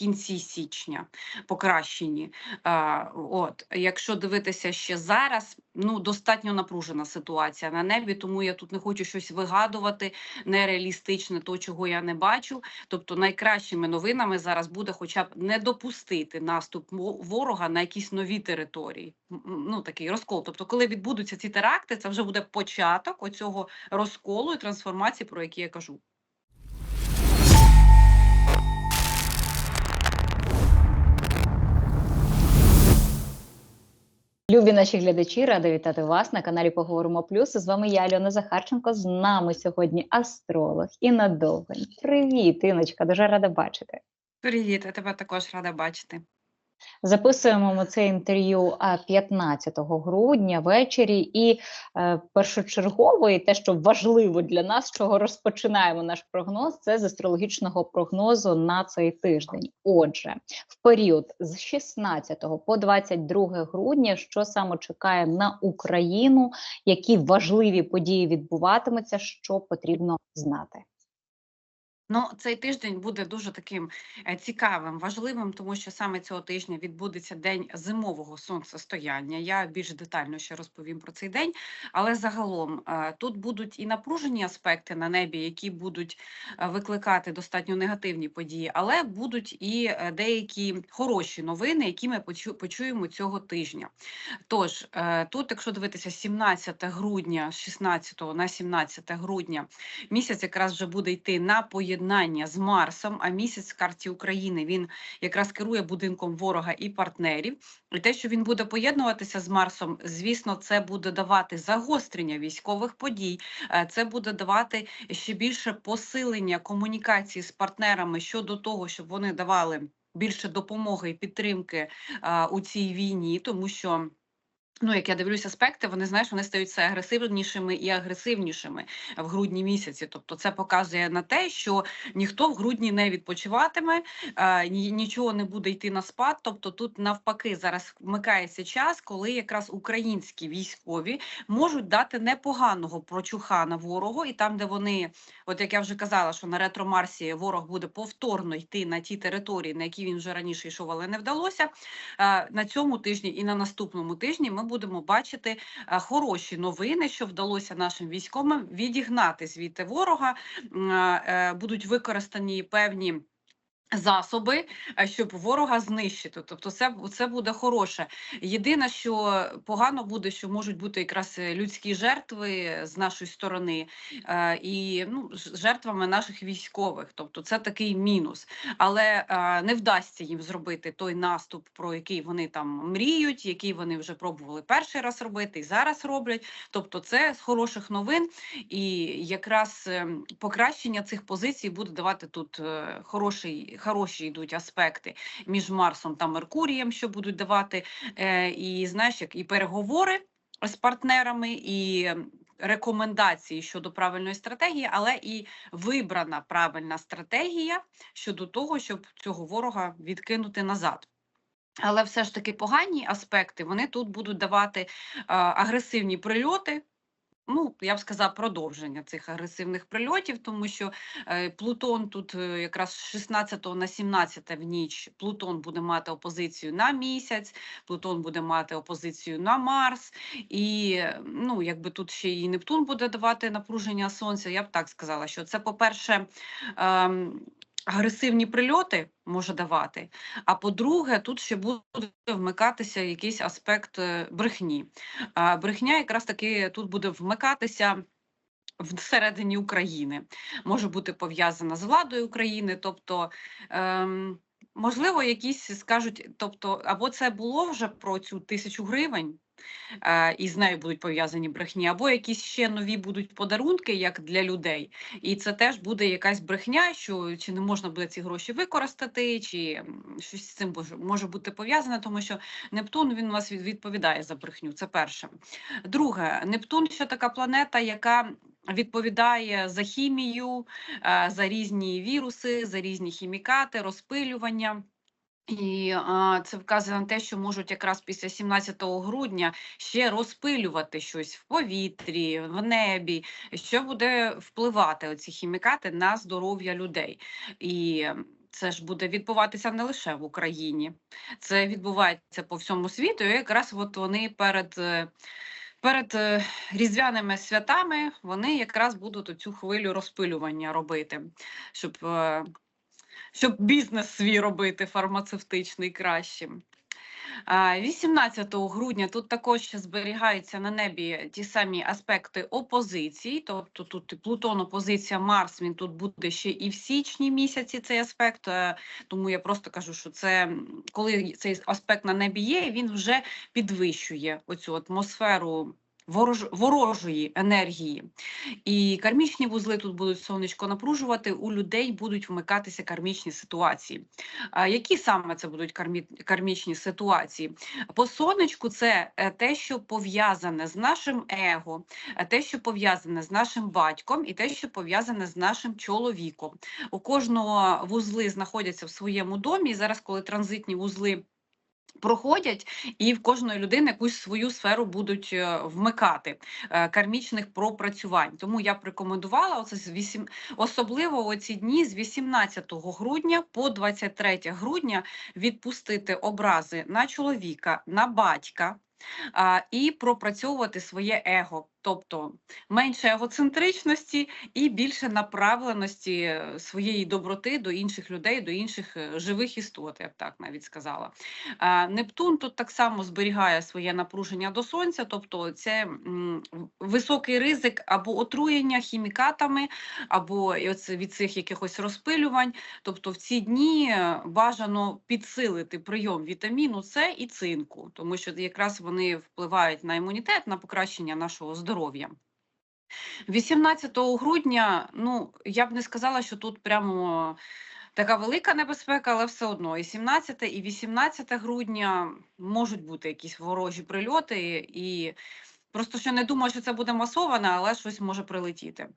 кінці січня покращені. А, от, якщо дивитися ще зараз, ну достатньо напружена ситуація на небі, тому я тут не хочу щось вигадувати нереалістичне, то чого я не бачу. Тобто, найкращими новинами зараз буде, хоча б не допустити наступ ворога на якісь нові території. Ну такий розкол. Тобто, коли відбудуться ці теракти, це вже буде початок оцього розколу і трансформації, про які я кажу. Любі наші глядачі, рада вітати вас на каналі Поговоримо Плюс. З вами я, Альона Захарченко. З нами сьогодні астролог Інна Довгань. Привіт, Іночка, дуже рада бачити. Привіт, я тебе також рада бачити. Записуємо ми це інтерв'ю а, 15 грудня ввечері, і е, першочергово, і те, що важливо для нас, чого розпочинаємо наш прогноз, це з астрологічного прогнозу на цей тиждень. Отже, в період з 16 по 22 грудня, що саме чекає на Україну, які важливі події відбуватимуться, що потрібно знати. Ну, цей тиждень буде дуже таким е, цікавим, важливим, тому що саме цього тижня відбудеться день зимового сонцестояння. Я більш детально ще розповім про цей день, але загалом е, тут будуть і напружені аспекти на небі, які будуть е, викликати достатньо негативні події, але будуть і деякі хороші новини, які ми почуємо цього тижня. Тож тут, якщо дивитися 17 грудня, з 16 на 17 грудня, місяць якраз вже буде йти на поєднання з Марсом, а місяць в карті України він якраз керує будинком ворога і партнерів. І те, що він буде поєднуватися з Марсом, звісно, це буде давати загострення військових подій. е, Це буде давати ще більше посилення комунікації з партнерами щодо того, щоб вони давали більше допомоги і підтримки е, у цій війні, тому що. Ну, як я дивлюся аспекти, вони знаєш, вони стають все агресивнішими і агресивнішими в грудні місяці. Тобто, це показує на те, що ніхто в грудні не відпочиватиме, нічого не буде йти на спад. Тобто, тут навпаки зараз вмикається час, коли якраз українські військові можуть дати непоганого прочухана ворогу, і там, де вони, от як я вже казала, що на ретро-Марсі ворог буде повторно йти на ті території, на які він вже раніше йшов, але не вдалося. На цьому тижні і на наступному тижні ми будемо бачити е, хороші новини, що вдалося нашим військовим відігнати звідти ворога. Е, Будуть використані певні. Засоби, е, щоб ворога знищити, тобто це, це буде хороше. Єдине, що погано буде, що можуть бути якраз е, людські жертви з нашої сторони, е, і ну, жертвами наших військових. Тобто це такий мінус. Але е, не вдасться їм зробити той наступ, про який вони там мріють, який вони вже пробували перший раз робити і зараз роблять. Тобто, це з хороших новин, і якраз ем, покращення цих позицій буде давати тут е, хороший, хороші йдуть аспекти між Марсом та Меркурієм, що будуть давати, е, і знаєш, як і переговори з партнерами, і рекомендації щодо правильної стратегії, але і вибрана правильна стратегія щодо того, щоб цього ворога відкинути назад. Але все ж таки погані аспекти вони тут будуть давати е, агресивні прильоти. Ну, я б сказала, продовження цих агресивних прильотів, тому що е, Плутон тут е, якраз з 16 на 17 в ніч Плутон буде мати опозицію на місяць, Плутон буде мати опозицію на Марс, і е, ну, якби тут ще і Нептун буде давати напруження сонця. Я б так сказала, що це, по-перше, ем, агресивні прильоти може давати. А по-друге, тут ще буде вмикатися якийсь аспект е, брехні. А брехня якраз таки тут буде вмикатися. Всередині України може бути пов'язана з владою України, тобто ем, можливо, якісь скажуть, тобто, або це було вже про цю тисячу гривень, і з нею будуть пов'язані брехні, або якісь ще нові будуть подарунки, як для людей, і це теж буде якась брехня, що чи не можна буде ці гроші використати, чи щось з цим може, бути пов'язане, тому що Нептун він у вас відповідає за брехню. Це перше. Друге, Нептун ще така планета, яка відповідає за хімію, е, за різні віруси, за різні хімікати, розпилювання. І а, це вказує на те, що можуть якраз після 17 грудня ще розпилювати щось в повітрі, в небі, що буде впливати оці хімікати на здоров'я людей. І це ж буде відбуватися не лише в Україні, це відбувається по всьому світу. І якраз от вони перед. е, Перед е, різдвяними святами вони якраз будуть цю хвилю розпилювання робити, щоб, е, щоб бізнес свій робити фармацевтичний кращим. А, 18 грудня тут також зберігаються на небі ті самі аспекти опозиції, тобто тут Плутон, опозиція Марс, він тут буде ще і в січні місяці цей аспект. е, Тому я просто кажу, що це коли цей аспект на небі є, він вже підвищує оцю атмосферу. Ворож, ворожої енергії. І кармічні вузли тут будуть сонечко напружувати, у людей будуть вмикатися кармічні ситуації. А які саме це будуть кармі, кармічні ситуації? По сонечку це е, те, що пов'язане з нашим его, е, те, що пов'язане з нашим батьком, і те, що пов'язане з нашим чоловіком. У кожного вузли знаходяться в своєму домі. І зараз, коли транзитні вузли. Проходять і в кожної людини якусь свою сферу будуть е, вмикати е, кармічних пропрацювань. Тому я б рекомендувала оце з 8, особливо оці дні з 18 грудня по 23 грудня відпустити образи на чоловіка, на батька і пропрацьовувати своє его, тобто менше егоцентричності і більше направленості е, своєї доброти до інших людей, до інших е, живих істот, я б так навіть сказала. Нептун тут так само зберігає своє напруження до сонця, тобто це високий ризик або отруєння хімікатами, або від цих якихось розпилювань. Тобто в ці дні е, бажано підсилити прийом вітаміну С і цинку, тому що якраз вони впливають на імунітет, на покращення нашого здоров'я. 18 грудня, ну я б не сказала, що тут прямо така велика небезпека, але все одно і 17 і 18 грудня можуть бути якісь ворожі прильоти, і просто що не думаю, що це буде масоване, але щось може прилетіти.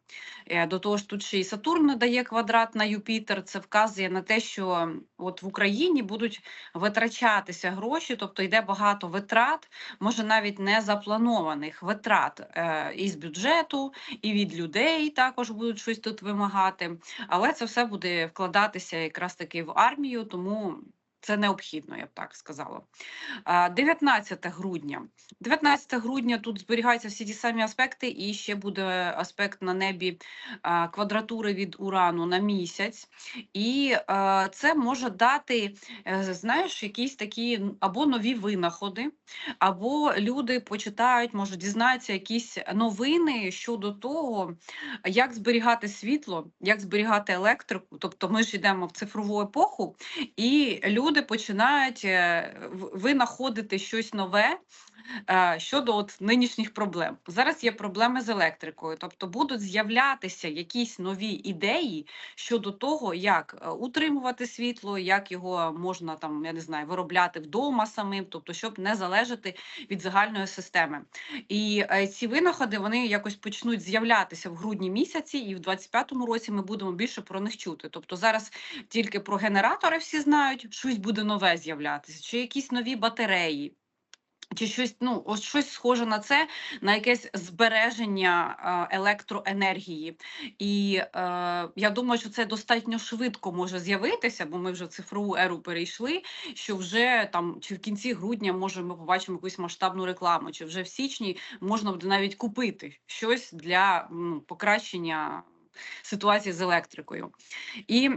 Е, До того ж, тут ще й Сатурн дає квадрат на Юпітер. Це вказує на те, що от в Україні будуть витрачатися гроші, тобто йде багато витрат, може навіть не запланованих витрат е, із бюджету, і від людей також будуть щось тут вимагати. Але це все буде вкладатися якраз таки в армію, тому це необхідно, я б так сказала. 19 грудня. 19 грудня тут зберігаються всі ті самі аспекти, і ще буде аспект на небі квадратури від урану на місяць. І це може дати, е, знаєш, якісь такі або нові винаходи, або люди почитають, може дізнаються якісь новини щодо того, як зберігати світло, як зберігати електрику. Тобто ми ж йдемо в цифрову епоху, і люди починають ви знаходите щось нове. Е, Щодо от нинішніх проблем зараз є проблеми з електрикою, тобто будуть з'являтися якісь нові ідеї щодо того, як е, утримувати світло, як його можна там, я не знаю, виробляти вдома самим, тобто, щоб не залежати від загальної системи. І е, ці винаходи вони якось почнуть з'являтися в грудні місяці, і в 25-му році ми будемо більше про них чути. Тобто зараз тільки про генератори всі знають, щось буде нове з'являтися, чи якісь нові батареї. Чи щось, ну, ось щось схоже на це, на якесь збереження е, електроенергії. І е, я думаю, що це достатньо швидко може з'явитися, бо ми вже в цифрову еру перейшли. Що вже там чи в кінці грудня може ми побачимо якусь масштабну рекламу, чи вже в січні можна буде навіть купити щось для м, покращення ситуації з електрикою. І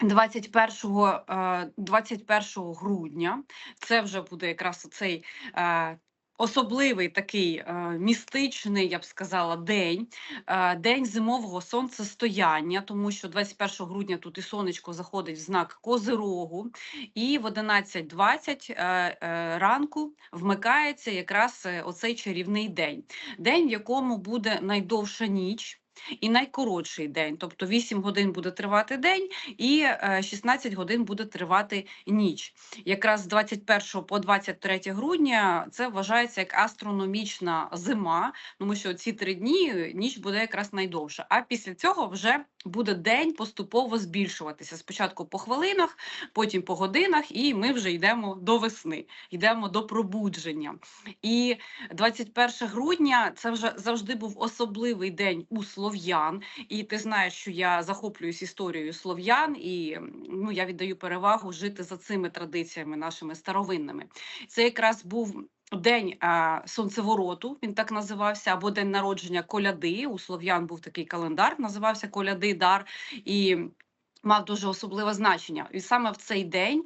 21, е, 21 грудня. Це вже буде якраз цей е, особливий такий е, містичний, я б сказала, день, е, день зимового сонцестояння, тому що 21 грудня тут і сонечко заходить в знак Козирогу, і в 11.20 е, е, ранку вмикається якраз е, оцей чарівний день, день, в якому буде найдовша ніч. І найкоротший день, тобто 8 годин буде тривати день, і е, 16 годин буде тривати ніч. Якраз з 21 по 23 грудня це вважається як астрономічна зима, тому що ці три дні е, ніч буде якраз найдовша. А після цього вже буде день поступово збільшуватися. Спочатку по хвилинах, потім по годинах, і ми вже йдемо до весни, йдемо до пробудження. І 21 грудня це вже завжди був особливий день у слов'ян. І ти знаєш, що я захоплююсь історією слов'ян, і ну я віддаю перевагу жити за цими традиціями нашими старовинними. Це якраз був. День а, сонцевороту, він так називався, або день народження коляди. У слов'ян був такий календар, називався Коляди Дар, і мав дуже особливе значення. І саме в цей день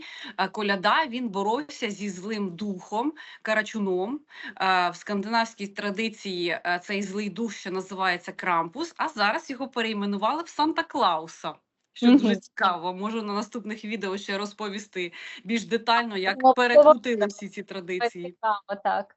коляда він боровся зі злим духом, карачуном. Е, В скандинавській традиції е, цей злий дух ще називається Крампус, а зараз його перейменували в Санта Клауса. Що дуже цікаво, можу на наступних відео ще розповісти більш детально, як перекрутили всі ці традиції. Так.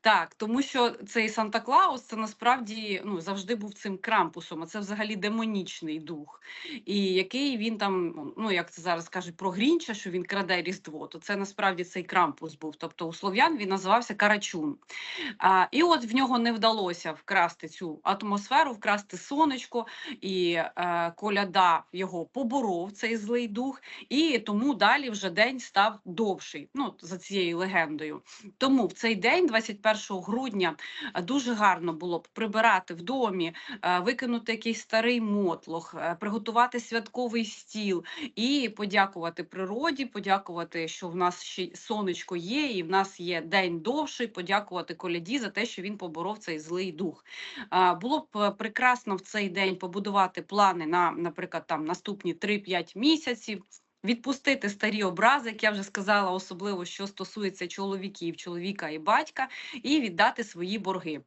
Так, тому що цей Санта Клаус це насправді ну завжди був цим крампусом, а це взагалі демонічний дух, і який він там, ну як це зараз кажуть про Грінча, що він краде Різдво, то це насправді цей крампус був. Тобто у слов'ян він називався Карачун. А, і от в нього не вдалося вкрасти цю атмосферу, вкрасти сонечко, і е, коляда його поборов цей злий дух, і тому далі вже день став довший. Ну за цією легендою. Тому в цей день, 21 грудня, е, дуже гарно було б прибирати в домі, е, викинути якийсь старий мотлох, е, приготувати святковий стіл і подякувати природі, подякувати, що в нас ще сонечко є, і в нас є день довший. Подякувати коляді за те, що він поборов цей злий дух. Було б прекрасно в цей день побудувати плани на, наприклад, там наступні 3-5 місяців. Відпустити старі образи, як я вже сказала, особливо що стосується чоловіків, чоловіка і батька, і віддати свої борги.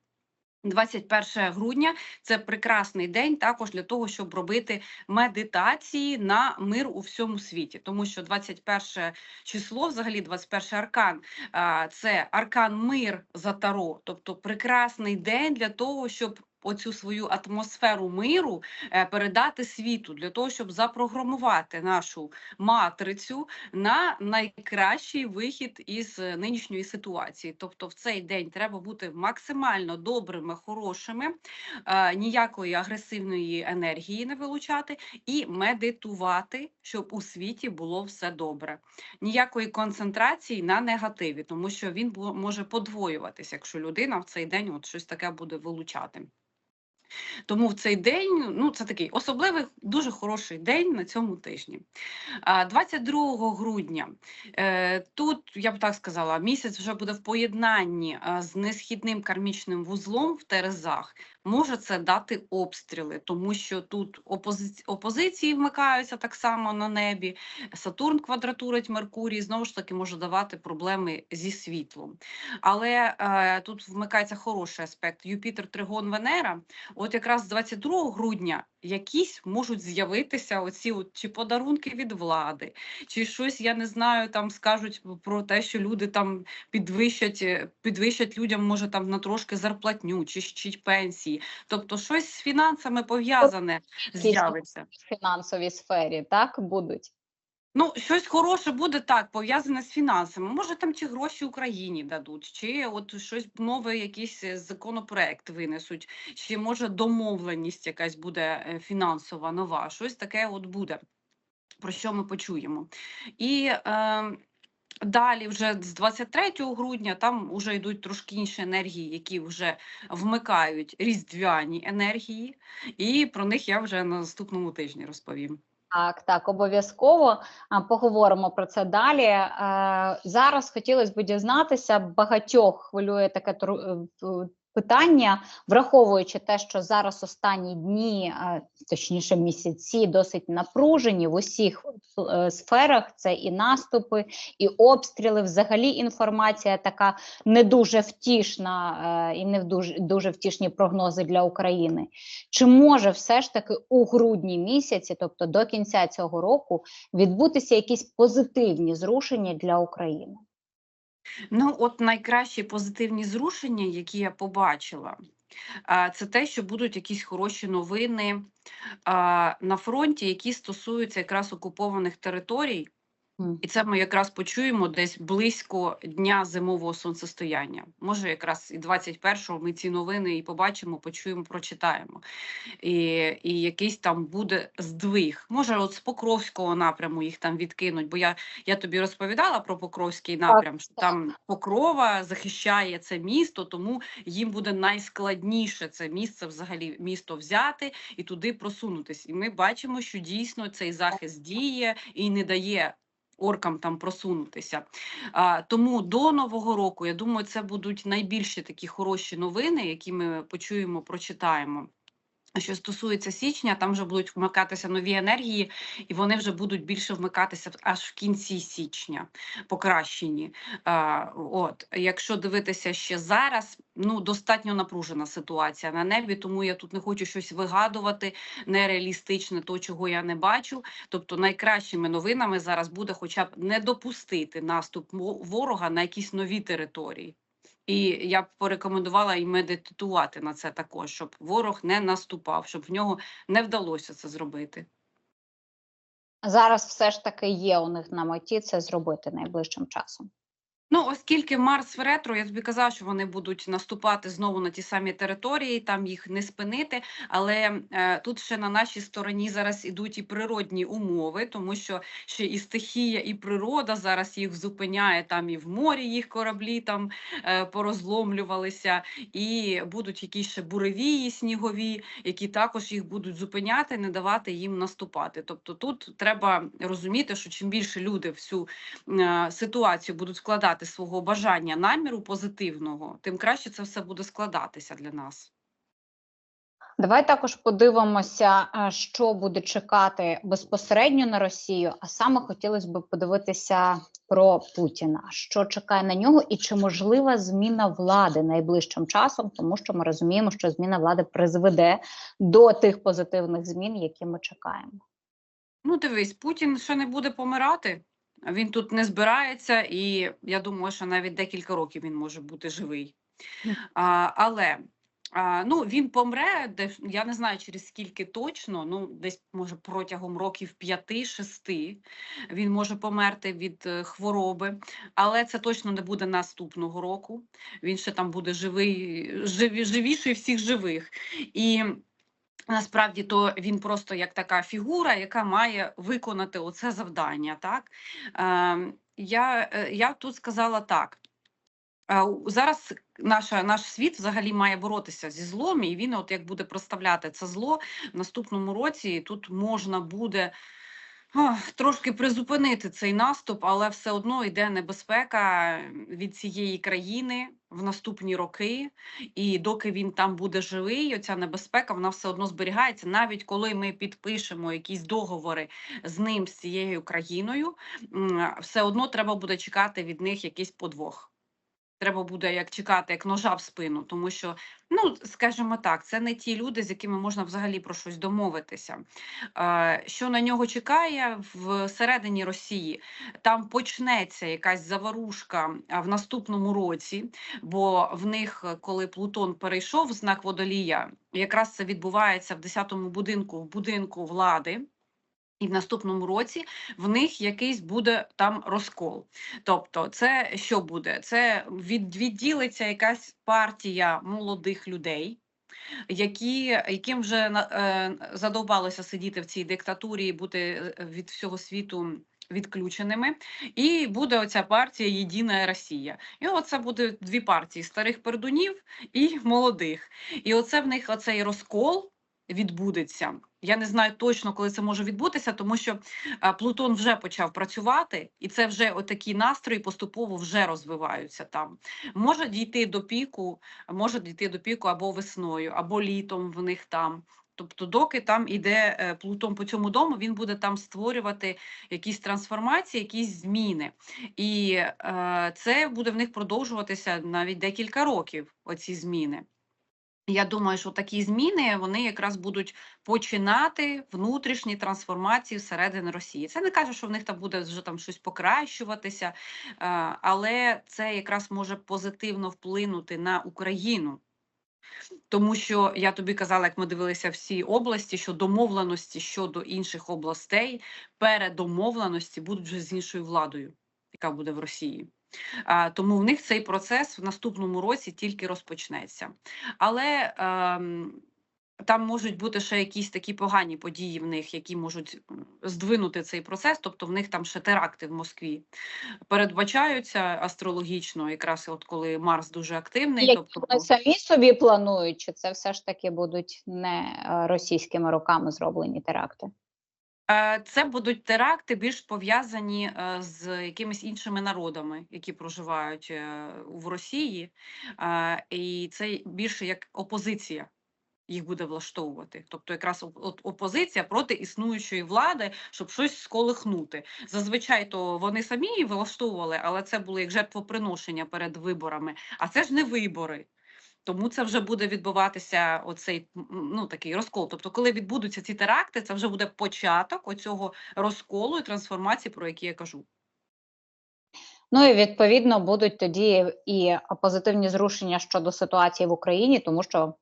21 грудня це прекрасний день також для того, щоб робити медитації на мир у всьому світі, тому що 21 число, взагалі 21 аркан, це аркан мир за таро, тобто прекрасний день для того, щоб оцю свою атмосферу миру е, передати світу, для того, щоб запрограмувати нашу матрицю на найкращий вихід із е, нинішньої ситуації. Тобто, в цей день треба бути максимально добрими, хорошими, е, ніякої агресивної енергії не вилучати і медитувати, щоб у світі було все добре. Ніякої концентрації на негативі, тому що він може подвоюватися, якщо людина в цей день от щось таке буде вилучати. Тому в цей день ну це такий особливий, дуже хороший день на цьому тижні. 22 грудня е, тут я б так сказала, місяць вже буде в поєднанні з несхідним кармічним вузлом в Терезах. Може це дати обстріли, тому що тут опози... опозиції вмикаються так само на небі. Сатурн квадратурить Меркурій, знову ж таки може давати проблеми зі світлом. Але е, тут вмикається хороший аспект. Юпітер, Тригон, Венера. От якраз з 22 грудня якісь можуть з'явитися оці от, чи подарунки від влади, чи щось, я не знаю, там скажуть про те, що люди там підвищать, е, підвищать людям, може там на трошки зарплатню чи, чи пенсії. Тобто щось з фінансами пов'язане з'явиться. В фінансовій сфері, так, будуть. Ну, щось хороше буде так, пов'язане з фінансами. Може, там чи гроші Україні дадуть, чи от щось нове, якийсь е, законопроект винесуть, чи може домовленість якась буде е, фінансова нова. Щось таке от буде, про що ми почуємо. І е, далі, вже з 23 грудня, там вже йдуть трошки інші енергії, які вже вмикають різдвяні енергії, і про них я вже на наступному тижні розповім. Так, так, обов'язково поговоримо про це далі. Е, Зараз хотілося б дізнатися, багатьох хвилює таке е, питання, враховуючи те, що зараз останні дні, е, точніше місяці, досить напружені в усіх е, сферах. Це і наступи, і обстріли. Взагалі інформація така не дуже втішна е, і не дуже, дуже втішні прогнози для України. Чи може все ж таки у грудні місяці, тобто до кінця цього року, відбутися якісь позитивні зрушення для України? Ну, от найкращі позитивні зрушення, які я побачила, це те, що будуть якісь хороші новини на фронті, які стосуються якраз окупованих територій. І це ми якраз почуємо десь близько дня зимового сонцестояння. Може, якраз і 21-го ми ці новини і побачимо, почуємо, прочитаємо. І, і якийсь там буде здвиг. Може, от з Покровського напряму їх там відкинуть, бо я, я тобі розповідала про Покровський напрям, що там Покрова захищає це місто, тому їм буде найскладніше це місце взагалі місто взяти і туди просунутись. І ми бачимо, що дійсно цей захист діє і не дає оркам там просунутися. А, тому до нового року, я думаю, це будуть найбільші такі хороші новини, які ми почуємо, прочитаємо. Що стосується січня, там вже будуть вмикатися нові енергії, і вони вже будуть більше вмикатися аж в кінці січня, покращені. От, якщо дивитися ще зараз, ну достатньо напружена ситуація на небі, тому я тут не хочу щось вигадувати нереалістичне, то чого я не бачу. Тобто, найкращими новинами зараз буде, хоча б не допустити наступ ворога на якісь нові території. І я б порекомендувала і медитувати на це також, щоб ворог не наступав, щоб в нього не вдалося це зробити. Зараз все ж таки є у них на меті це зробити найближчим часом. Ну, оскільки Марс в ретро, я тобі казав, що вони будуть наступати знову на ті самі території, там їх не спинити. Але е, тут ще на нашій стороні зараз ідуть і природні умови, тому що ще і стихія, і природа зараз їх зупиняє. Там і в морі їх кораблі там е, порозломлювалися, і будуть якісь ще буревії снігові, які також їх будуть зупиняти, не давати їм наступати. Тобто тут треба розуміти, що чим більше люди всю е, ситуацію будуть вкладати свого бажання наміру позитивного, тим краще це все буде складатися для нас. Давай також подивимося, що буде чекати безпосередньо на Росію. А саме хотілося б подивитися про Путіна, що чекає на нього, і чи можлива зміна влади найближчим часом, тому що ми розуміємо, що зміна влади призведе до тих позитивних змін, які ми чекаємо. Ну, дивись, Путін ще не буде помирати. Він тут не збирається, і я думаю, що навіть декілька років він може бути живий. А, але а, ну, він помре, де, я не знаю через скільки точно, ну десь може протягом років 5-6 він може померти від е, хвороби, але це точно не буде наступного року. Він ще там буде живий, живі, живіший всіх живих. І Насправді то він просто як така фігура, яка має виконати оце завдання. Так е, я, я тут сказала так. Е, Зараз наша, наш світ взагалі має боротися зі злом, і він, от як буде проставляти це зло в наступному році, тут можна буде трошки призупинити цей наступ, але все одно йде небезпека від цієї країни в наступні роки. І доки він там буде живий, оця небезпека вона все одно зберігається. Навіть коли ми підпишемо якісь договори з ним, з цією країною, все одно треба буде чекати від них якийсь подвох. Треба буде як чекати, як ножа в спину, тому що, ну скажімо так, це не ті люди, з якими можна взагалі про щось домовитися. Що на нього чекає всередині Росії? Там почнеться якась заварушка в наступному році, бо в них, коли Плутон перейшов в знак водолія, якраз це відбувається в 10-му будинку, в будинку влади. І в наступному році в них якийсь буде там розкол. Тобто, це що буде? Це від, відділиться якась партія молодих людей, які, яким вже е, задовбалося сидіти в цій диктатурі і бути е, від всього світу відключеними. І буде оця партія Єдина Росія. І оце буде дві партії: старих пердунів і молодих. І оце в них оцей розкол відбудеться. Я не знаю точно, коли це може відбутися, тому що Плутон вже почав працювати, і це вже отакі настрої поступово вже розвиваються там. Може дійти до піку, може дійти до піку або весною, або літом в них там. Тобто, доки там іде е, Плутон по цьому дому, він буде там створювати якісь трансформації, якісь зміни. І е, це буде в них продовжуватися навіть декілька років. Оці зміни. Я думаю, що такі зміни вони якраз будуть починати внутрішні трансформації всередині Росії. Це не каже, що в них там буде вже там щось покращуватися, але це якраз може позитивно вплинути на Україну. Тому що я тобі казала, як ми дивилися всі області, що домовленості щодо інших областей, передомовленості будуть вже з іншою владою, яка буде в Росії. Тому в них цей процес в наступному році тільки розпочнеться. Але ем, там можуть бути ще якісь такі погані події в них, які можуть здвинути цей процес. Тобто в них там ще теракти в Москві передбачаються астрологічно, якраз от коли Марс дуже активний. Які Тобто, вони самі собі планують, чи це все ж таки будуть не е, російськими руками зроблені теракти? Е, Це будуть теракти більш пов'язані е, з якимись іншими народами, які проживають е, в Росії, і це більше як опозиція. Їх буде влаштовувати, тобто якраз опозиція проти існуючої влади, щоб щось сколихнути. Зазвичай то вони самі влаштовували, але це було як жертвоприношення перед виборами. А це ж не вибори. Тому це вже буде відбуватися оцей ну такий розкол. Тобто, коли відбудуться ці теракти, це вже буде початок оцього розколу і трансформації, про які я кажу. Ну і відповідно будуть тоді і позитивні зрушення щодо ситуації в Україні, тому що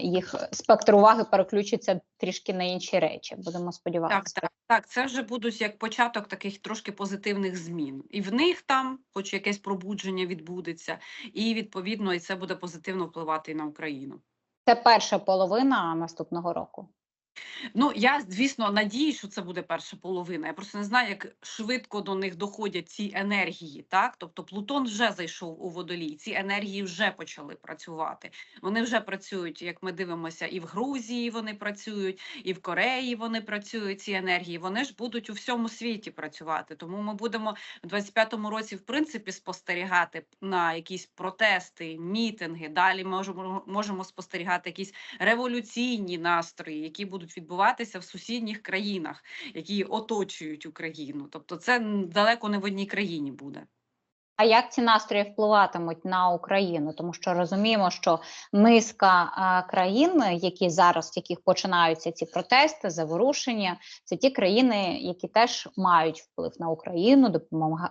їх спектр уваги переключиться трішки на інші речі. Будемо Так, сподіватися. так, так. Це вже будуть як початок таких трошки позитивних змін. І в них там, хоч якесь пробудження відбудеться, і відповідно і це буде позитивно впливати і на Україну. Це перша половина наступного року. Ну, я, звісно, надію, що це буде перша половина. Я просто не знаю, як швидко до них доходять ці енергії. Так, тобто Плутон вже зайшов у водолій. Ці енергії вже почали працювати. Вони вже працюють, як ми дивимося, і в Грузії вони працюють, і в Кореї вони працюють. Ці енергії. Вони ж будуть у всьому світі працювати. Тому ми будемо в 25-му році, в принципі, спостерігати на якісь протести, мітинги. Далі можемо можемо спостерігати якісь революційні настрої, які будуть відбуватися в сусідніх країнах, які оточують Україну. Тобто, це далеко не в одній країні буде. А як ці настрої впливатимуть на Україну? Тому що розуміємо, що низка а, країн, які зараз в яких починаються ці протести, заворушення, це ті країни, які теж мають вплив на Україну,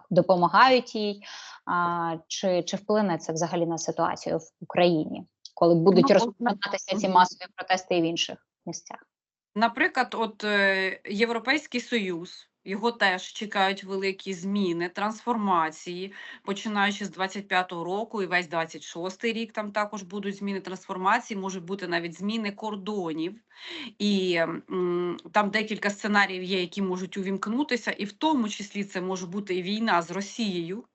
допомагають їй. А, чи, чи вплине це взагалі на ситуацію в Україні, коли будуть Ну, розпочинатися ці масові протести і в інших місцях? Наприклад, от е, Європейський Союз. Його теж чекають великі зміни, трансформації, починаючи з 25-го року і весь 26-й рік там також будуть зміни трансформації, можуть бути навіть зміни кордонів. І м, там декілька сценаріїв є, які можуть увімкнутися, і в тому числі це може бути і війна з Росією.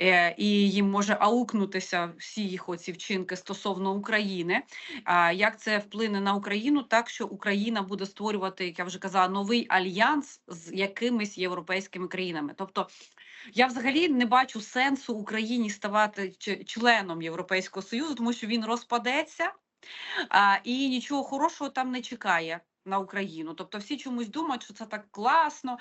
Е, і їм може аукнутися всі їх оці вчинки стосовно України. А як це вплине на Україну? Так що Україна буде створювати, як я вже казала, новий альянс з якимись європейськими країнами. Тобто я взагалі не бачу сенсу Україні ставати членом Європейського Союзу, тому що він розпадеться а, і нічого хорошого там не чекає на Україну. Тобто всі чомусь думають, що це так класно.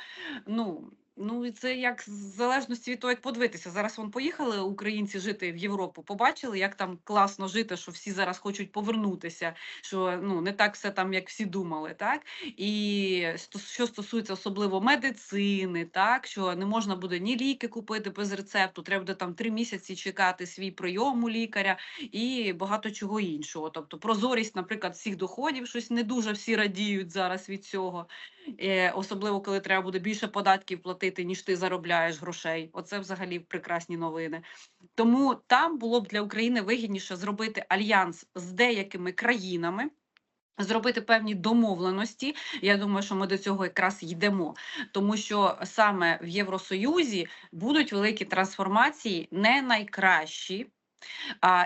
Ну, ну і це як в залежності від того, як подивитися. Зараз вон поїхали українці жити в Європу, побачили, як там класно жити, що всі зараз хочуть повернутися, що ну не так все там, як всі думали, так і що стосується особливо медицини, так що не можна буде ні ліки купити без рецепту, треба буде там три місяці чекати свій прийом у лікаря і багато чого іншого. Тобто прозорість, наприклад, всіх доходів, щось не дуже всі радіють зараз від цього. Е, особливо коли треба буде більше податків платити, ніж ти заробляєш грошей. Оце взагалі прекрасні новини. Тому там було б для України вигідніше зробити альянс з деякими країнами. Зробити певні домовленості. Я думаю, що ми до цього якраз йдемо, тому що саме в Євросоюзі будуть великі трансформації, не найкращі.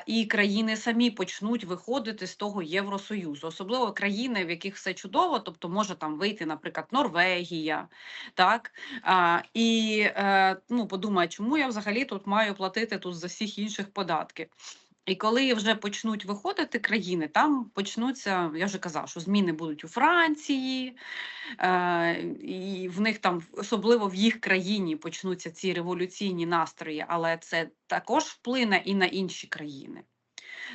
І країни самі почнуть виходити з того Євросоюзу, особливо країни, в яких все чудово, тобто може там вийти, наприклад, Норвегія, так і е, ну подумає, чому я взагалі тут маю платити тут за всіх інших податки. І коли вже почнуть виходити країни, там почнуться, я вже казав, що зміни будуть у Франції, е, і в них там, особливо в їх країні, почнуться ці революційні настрої, але це також вплине і на інші країни.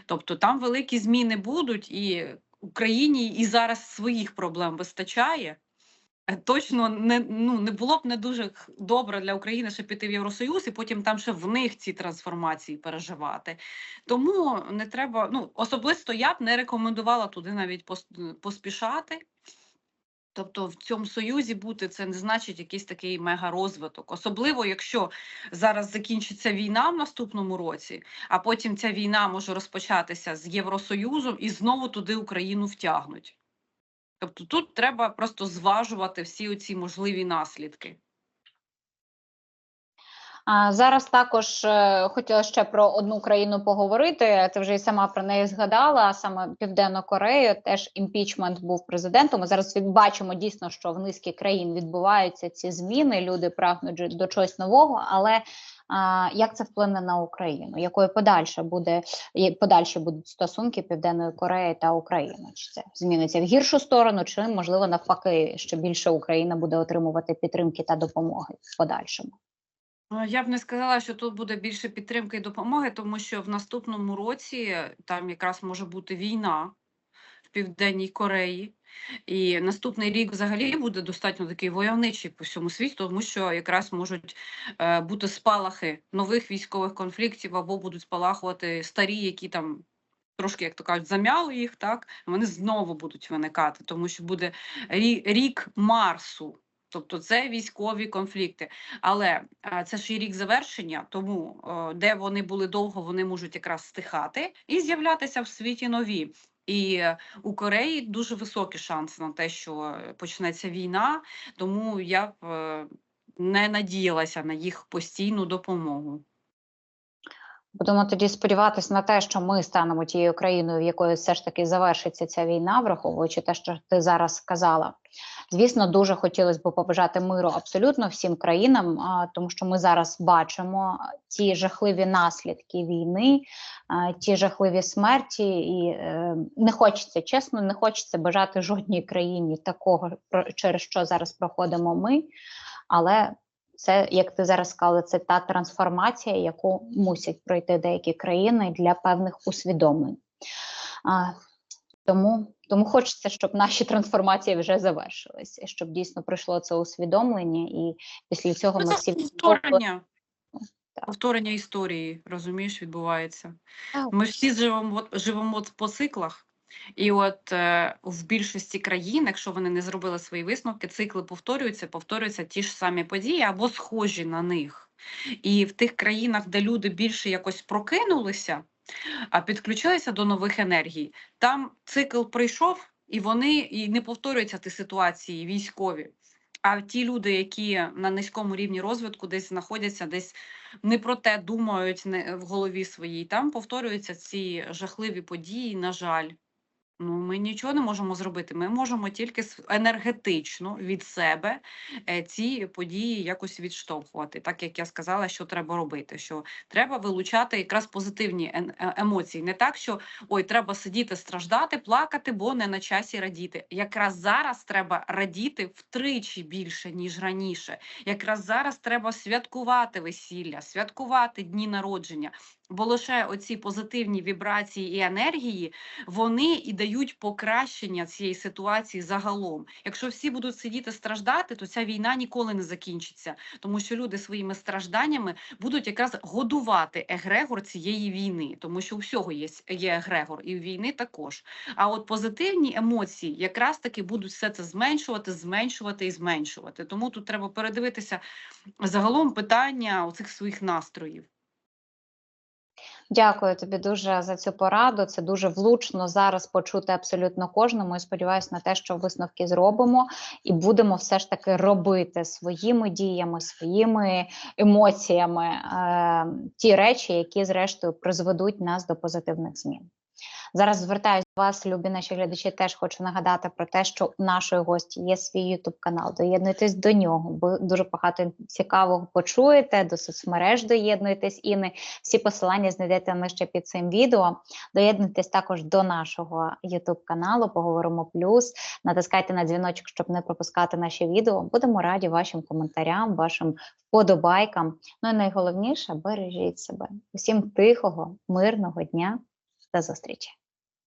Тобто там великі зміни будуть, і Україні і зараз своїх проблем вистачає. Точно не, ну, не було б не дуже добре для України ще піти в Євросоюз і потім там ще в них ці трансформації переживати. Тому не треба, ну особисто я б не рекомендувала туди навіть поспішати. Тобто в цьому союзі бути це не значить якийсь такий мега-розвиток. Особливо, якщо зараз закінчиться війна в наступному році, а потім ця війна може розпочатися з Євросоюзом і знову туди Україну втягнуть. Тобто тут треба просто зважувати всі оці можливі наслідки. Зараз також е, хотіла ще про одну країну поговорити. Ти вже і сама про неї згадала. Саме Південну Корею теж імпічмент був президентом. Ми зараз бачимо дійсно, що в низки країн відбуваються ці зміни. Люди прагнуть до чогось нового, але як це вплине на Україну? Якою подальше буде подальші будуть стосунки Південної Кореї та України? Чи це зміниться в гіршу сторону, чи можливо навпаки, що більше Україна буде отримувати підтримки та допомоги в подальшому? Ну, Я б не сказала, що тут буде більше підтримки і допомоги, тому що в наступному році там якраз може бути війна в Південній Кореї. І наступний рік взагалі буде достатньо такий войовничий по всьому світу, тому що якраз можуть е, бути спалахи нових військових конфліктів або будуть спалахувати старі, які там трошки, як то кажуть, замяли їх, так вони знову будуть виникати, тому що буде рі- рік Марсу. Тобто це військові конфлікти. Але е, це ж і рік завершення, тому е, де вони були довго, вони можуть якраз стихати і з'являтися в світі нові. І е, у Кореї дуже високі шанси на те, що почнеться війна, тому я б е, не надіялася на їх постійну допомогу. Будемо тоді сподіватися на те, що ми станемо тією країною, в якої все ж таки завершиться ця війна, враховуючи те, що ти зараз сказала. Звісно, дуже хотілося б побажати миру абсолютно всім країнам, тому що ми зараз бачимо ті жахливі наслідки війни, ті жахливі смерті, і е, не хочеться чесно, не хочеться бажати жодній країні такого, через що зараз проходимо ми. Але це, як ти зараз сказала, це та трансформація, яку мусять пройти деякі країни для певних усвідомлень. А, тому, тому хочеться, щоб наші трансформації вже завершилися, щоб дійсно пройшло це усвідомлення, і після цього Ну, ми всі повторення. Так. Повторення історії, розумієш, відбувається. Так. Ми всі живемо, живемо по циклах. І от е, в більшості країн, якщо вони не зробили свої висновки, цикли повторюються, повторюються ті ж самі події або схожі на них. І в тих країнах, де люди більше якось прокинулися, а підключилися до нових енергій, там цикл прийшов, і вони і не повторюються ті ситуації військові. А ті люди, які на низькому рівні розвитку десь знаходяться, десь не про те думають не в голові своїй, там повторюються ці жахливі події, на жаль. Ну, ми нічого не можемо зробити. Ми можемо тільки енергетично від себе е, ці події якось відштовхувати. Так як я сказала, що треба робити. Що треба вилучати якраз позитивні е- емоції. Не так, що ой, треба сидіти, страждати, плакати, бо не на часі радіти. Якраз зараз треба радіти втричі більше, ніж раніше. Якраз зараз треба святкувати весілля, святкувати дні народження. Бо лише оці позитивні вібрації і енергії вони і дають покращення цієї ситуації загалом. Якщо всі будуть сидіти страждати, то ця війна ніколи не закінчиться, тому що люди своїми стражданнями будуть якраз годувати егрегор цієї війни, тому що у всього є, є егрегор, і у війни також. А от позитивні емоції якраз таки будуть все це зменшувати, зменшувати і зменшувати. Тому тут треба передивитися загалом питання оцих своїх настроїв. Дякую тобі дуже за цю пораду. Це дуже влучно зараз почути абсолютно кожному. І сподіваюся на те, що висновки зробимо і будемо все ж таки робити своїми діями, своїми емоціями е, ті речі, які зрештою призведуть нас до позитивних змін. Зараз звертаюся до вас, любі наші глядачі. Теж хочу нагадати про те, що у нашої гості є свій Ютуб канал. Доєднуйтесь до нього, бо дуже багато цікавого почуєте. До соцмереж доєднуйтесь і не всі посилання знайдете нижче під цим відео. Доєднуйтесь також до нашого Ютуб каналу. Поговоримо плюс. Натискайте на дзвіночок, щоб не пропускати наші відео. Будемо раді вашим коментарям, вашим вподобайкам. Ну і найголовніше бережіть себе. Усім тихого, мирного дня. До зустрічі!